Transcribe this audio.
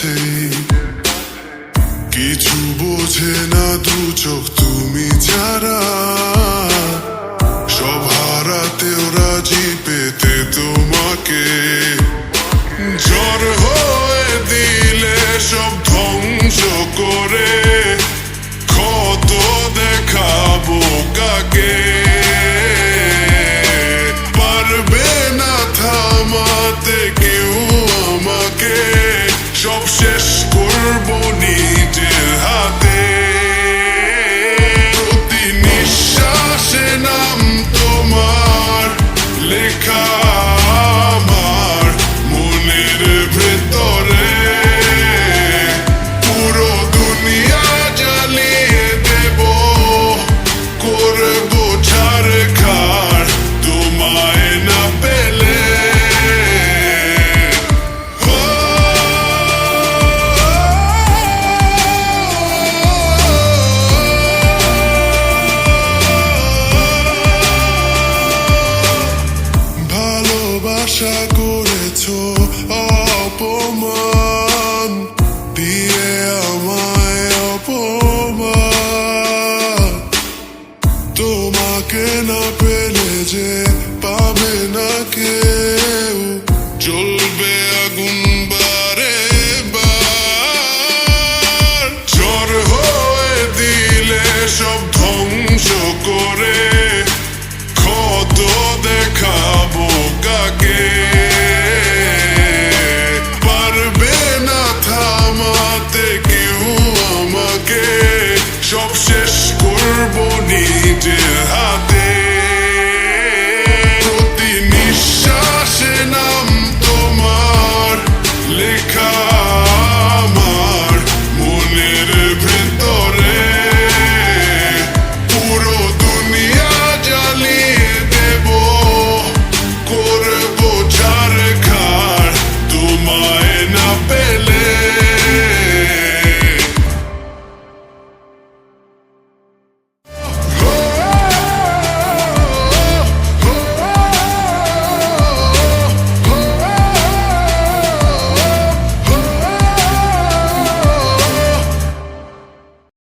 আছে কিছু বোঝে না দু চোখ তুমি যারা harmony changes